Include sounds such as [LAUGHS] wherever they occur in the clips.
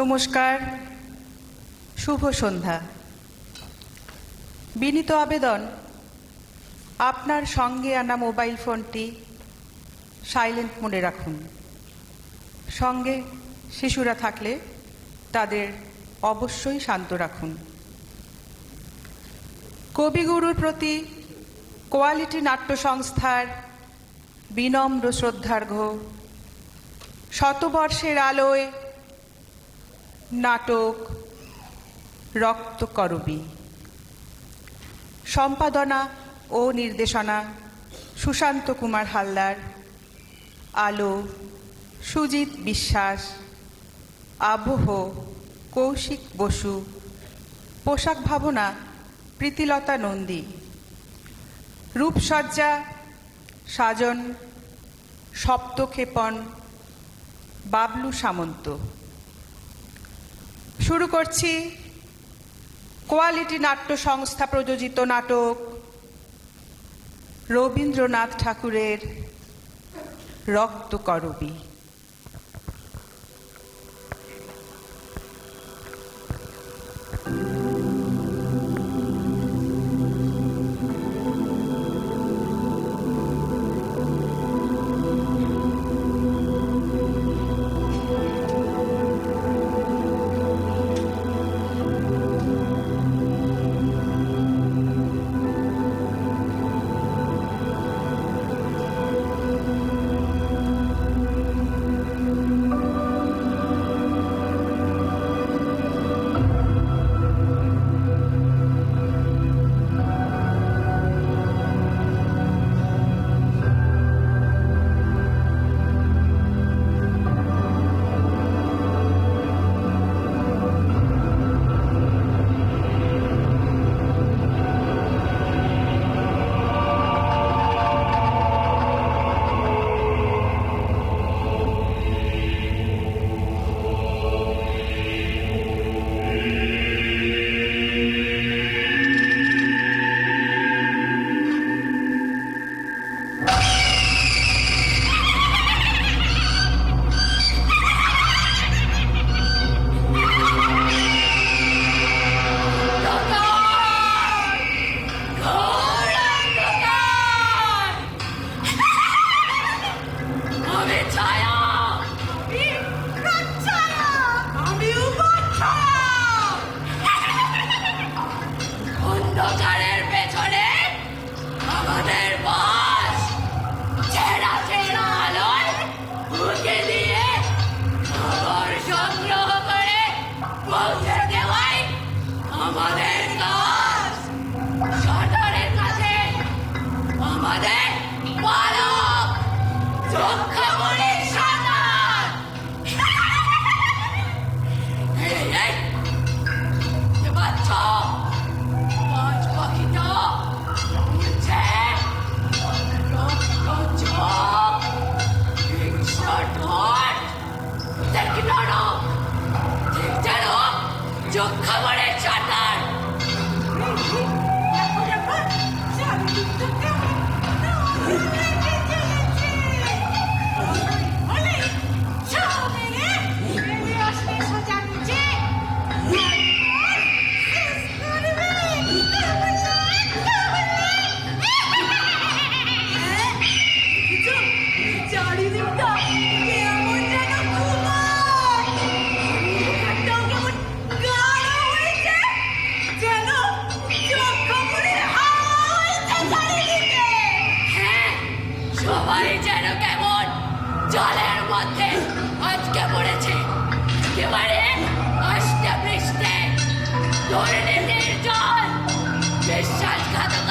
নমস্কার। শুভ সন্ধ্যা। বিনীত আবেদন, আপনার সঙ্গে আনা মোবাইল ফোনটি সাইলেন্ট মোডে রাখুন। সঙ্গে শিশুরা থাকলে তাদের অবশ্যই শান্ত রাখুন। কবিগুরুর প্রতি কোয়ালিটি নাট্য সংস্থার বিনম্র শ্রদ্ধার্ঘ শতবর্ষের আলোয় নাটক, রক্তকরবী। সম্পাদনা ও নির্দেশনা সুশান্ত কুমার হালদার। আলো সুজিত বিশ্বাস। আবহ কৌশিক বসু। পোশাক ভাবনা প্রীতিলতা নন্দী। রূপসজ্জা সাজন, সপ্তক্ষেপণ, বাবলু সামন্ত। শুরু করছি কোয়ালিটি নাট্য সংস্থা প্রযোজিত নাটক রবীন্দ্রনাথ ঠাকুরের রক্তকরবী আমি ছায়া অন্ধকারের পেছনে আমাদের বাস! ছেঁড়া ছেঁড়া আলোয় উঠে দিয়ে খবর সংগ্রহ করে পৌঁছে দেওয়াই আমাদের কাজ। কাছে আমাদের পালক সবাই যেন কেমন? জলের মধ্যে আজকে পড়েছে। এবারে আসতে বৃষ্টি ধরে দুর্নীতির জল বিশ্বাসঘাতকতার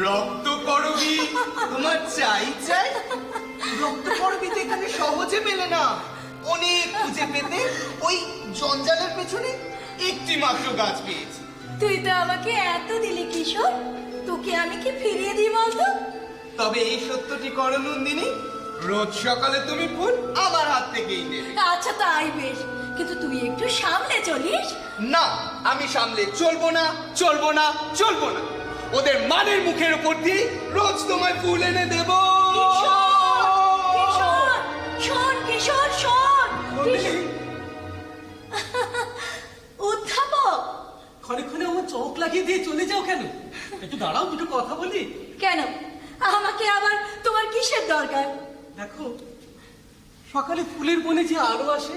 রক্ত করবি তোমার চাই চাই। রক্ত করবি তো এখানে সহজে মেলে না। অনেক খুঁজে পেতে ওই জঞ্জালের পেছনে একটি মাত্র গাছ পেয়েছি। তুই তো আমাকে এত দিলি কিশোর তোকে আমি কি ফিরিয়ে দিই বলতো? তবে এই সত্যটি করো নন্দিনী রোজ সকালে তুমি ফুল আমার হাত থেকেই নেবে আচ্ছা তাই বেশ। কিন্তু তুই একটু সামলে চলিস। না আমি সামলে চলবো না চলবো না চলবো না। ওদের মানের মুখের উপর দিয়ে রোজ তোমায় ফুল এনে দেবো। অধ্যাপক ক্ষণে আমার চোখ লাগিয়ে দিয়ে চলে যাও কেন? একটু দাঁড়াও দুটো কথা বলি। কেন? আমাকে আবার তোমার কিসের দরকার? দেখো সকালে ফুলের বনে যে আলো আসে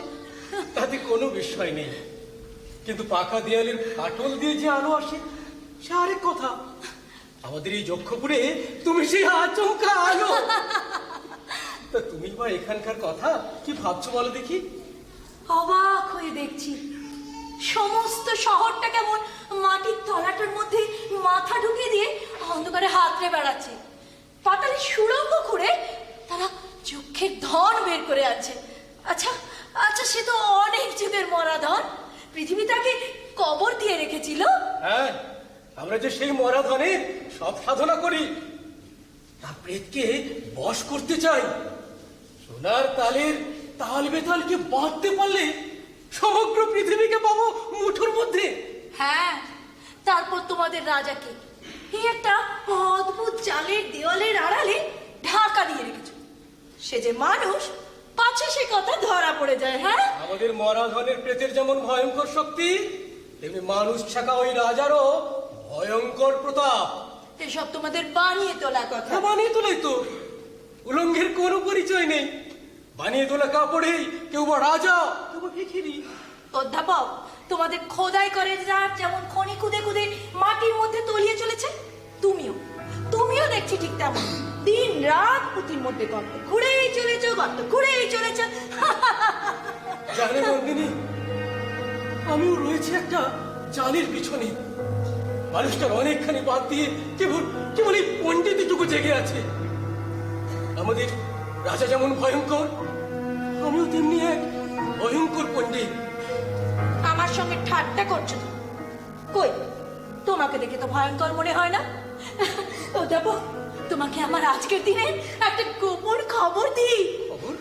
তাতে কোনো বিষয় নেই। কিন্তু পাকা দেয়ালের ফাটল দিয়ে যে আলো আসে সে আরেক কথা। আমাদের এই যক্ষপুরে তুমি সেই আচমকা আলো তা তুমি বা এখানকার কথা কি ভাবছ বলো দেখি। অবাক হয়ে দেখছি। সমস্ত শহরটা কেমন মাটির তলাটার মধ্যে মাথা ঢুকিয়ে দিয়ে অন্ধকারে হাতড়ে বেড়াচ্ছে। পাতালে সুড়ঙ্গ করে তারা চোখের ধন বের করে আছে আচ্ছা আচ্ছা সে তো অনেক যুগের মরা ধন পৃথিবী তাকে কবর দিয়ে রেখেছিল। হ্যাঁ আমরা যে সেই মরা ধনের সব সাধনা করি তার প্রেতকে বশ করতে চাই। সোনার তালের তাল বেতালকে বাঁধতে পারলে সমগ্র পৃথিবীকে পাবো মুঠোর মধ্যে। হ্যাঁ তারপর তোমাদের রাজাকে এই একটা অদ্ভুত চালের দেওয়ালের আড়ালে ঢাকা দিয়ে রেখেছ। সে যে মানুষ পাছে সে কথা ধরা পড়ে যায় হ্যাঁ? আমাদের মরা ধনের প্রেতের যেমন ভয়ঙ্কর শক্তি তেমনি মানুষ ছাকা ওই রাজারও ভয়ঙ্কর প্রতাপ। এসব তোমাদের বানিয়ে তোলা কথা। বানিয়ে তোলাই তো। উলঙ্গের কোনো পরিচয় নেই। বানিয়ে তোলা কাপড়েই কেউ বা রাজা কেউ বা ভিখিরি। অধ্যাপক তোমাদের খোদাই করে যার যেমন খনি খুদে খুদে মাটির মধ্যে তলিয়ে চলেছে তুমিও। তুমিও দেখছি ঠিক তেমন। দিন রাত পুঁতির মধ্যে গর্ত ঘুরেই চলেছ গর্ত ঘুরেই চলেছ। জানে নন্দিনী আমিও রয়েছে একটা জালের পিছনে। মানুষটার অনেকখানি বাদ দিয়ে কেবল কেবল এই পণ্ডিতটুকু জেগে আছে। আমাদের রাজা যেমন ভয়ঙ্কর আমিও তেমনি এক ভয়ঙ্কর পণ্ডিত। আমার সঙ্গে ঠাট্টা করছ কই? তোমাকে দেখে তো ভয়ঙ্কর মনে হয় না? ও দেবো তোমাকে আমার আজকের দিনে একটা গোপন খবর দিই। খবর?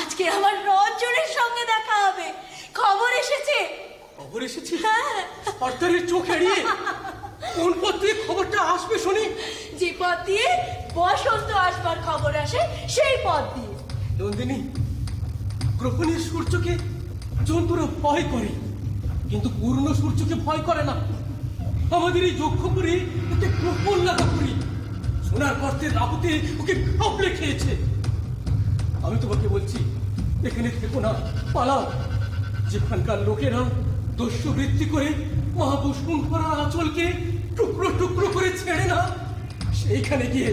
আজকে আমার রঞ্জনের সঙ্গে দেখা হবে। খবর এসেছে। খবর এসেছে? সর্দারের চোখ এড়িয়ে কোন দিয়ে খবরটা আসবে শুনি? যে পথ দিয়ে বসন্ত আসবার খবর আসে সেই পথ দিয়ে। নন্দিনী গ্রহণের সূর্যকে জন্তুরা ভয় করে কিন্তু পূর্ণ সূর্যকে ভয় করে না। আমাদের এই যক্ষপুরে একটা গ্রহণ লাগা করি সোনার গর্তের রাহুতে ওকে খাবলে খেয়েছে। আমি তোমাকে বলছি এখানে থেকো না পালাও। যেখানকার লোকেরা দস্যু বৃত্তি করে মহাবসুন্ধরা আঁচলকে টুকরো টুকরো করে ছেড়ে না সেইখানে গিয়ে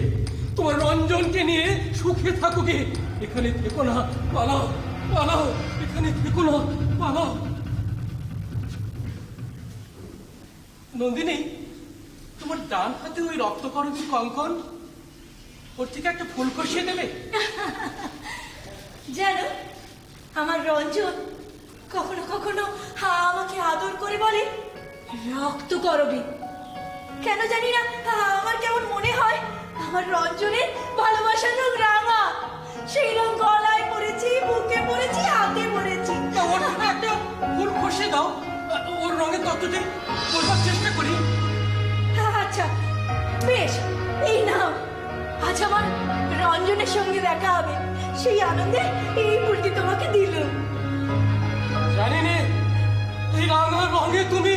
তোমার রঞ্জনকে নিয়ে সুখে থাকোগে এখানে থেকো না, পালাও পালাও, এখানে থেকো না, পালাও। নন্দিনী, তোমার ডান হাতে ওই রক্তকরবী কঙ্কন, ওর থেকে একটা ফুল কষিয়ে দেবে? জানো, আমার রঞ্জন কখনো কখনো হা আমাকে আদর করে বলে রক্ত করবি। কেন জানি না আমার কেমন মনে হয় আমার রঞ্জনের ভালোবাসার রং রাঙা সেই রং গলায় পড়েছি বুকে পড়েছি হাতে পড়েছি ওর একটা ফুল কষিয়ে দাও ওর রঙের তত্ত্বটি বলবার চেষ্টা করি। আচ্ছা বেশ এই নাও। আজ আমার রঞ্জনের সঙ্গে দেখা হবে সেই আনন্দে এই ফুলটি তোমাকে দিলুম। জানি নে এই রাঙা রঙে তুমি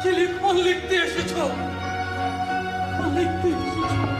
কি লিখন লিখতে এসেছ? লিখতে এসেছ।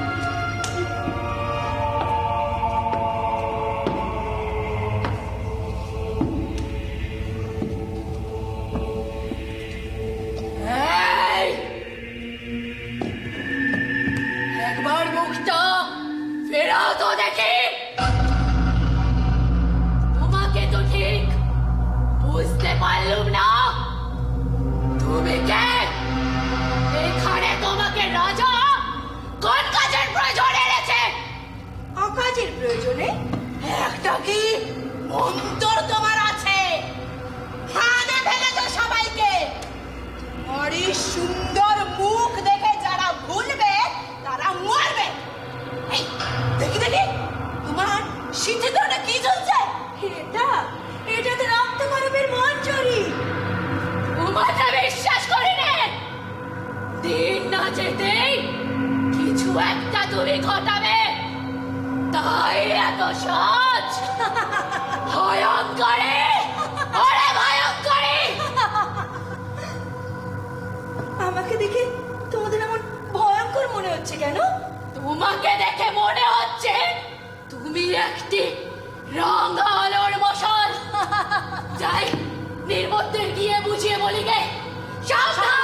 অন্তর তোমার আছে। ফাঁদে ফেলেছো সবাইকে। মরি সুন্দর মুখ দেখে যারা ভুলবে, তারা মরবে। এই, দেখি দেখি। তোমার সিদ্ধি ধরে কি চলছে? এটা এটা তো রক্ত মানবের মঞ্জুরি। তোমাকে বিশ্বাস করি না। দিন না যেতেই কিছু একটা তুমি ঘটাবে। তাই এত সাজ [LAUGHS] ভয়ঙ্করে! ওরে ভয়ঙ্করে! আমাকে দেখে তোমাদের এমন ভয়ঙ্কর মনে হচ্ছে কেন? তোমাকে দেখে মনে হচ্ছে তুমি একটি রঙা আলোর মশাল। যাই নির্বুদ্ধির গিয়ে বুঝিয়ে বলি গে। সাবধান!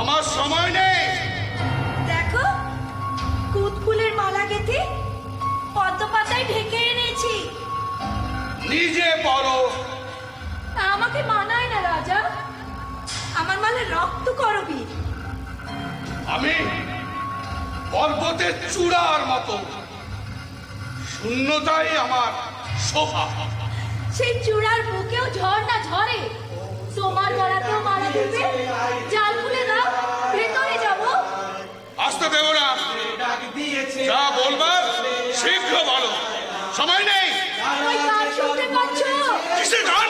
আমার সময় নেই। দেখো কুদ ফুলের মালা গেঁথে পদ্ম পাতায় ঢেকে এনেছি। নিজে পড়ো আমাকে মানায় না রাজা। আমার মালে রক্ত করবি আমি পর্বতের চূড়ার মতো। শূন্যতাই আমার শোভা। সেই চূড়ার বুকেও ঝড় না ঝরে। তোমার গলাতেও মালা দিবে জাল খুলে দাও ভেতরে যাব আসতে দেবো না যা বলবার শীঘ্র বলো। সময় নেই। কিসের গান?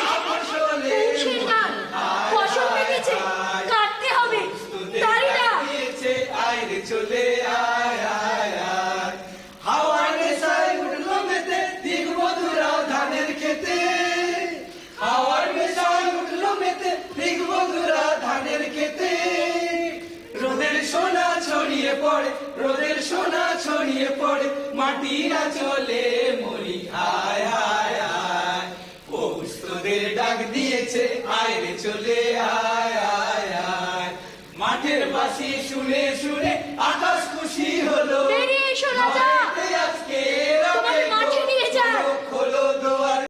পড়ে, রোদের সোনা ছড়িয়ে পড়ে, মাটিরা চলে মরি আয় আয় আয় তোদের ডাক দিয়েছে, আয় রে চলে, আয় আয় আয়। মাঠের বাসি শুনে শুনে আকাশ খুশি হলো। বেরিয়ে এসো রাজা।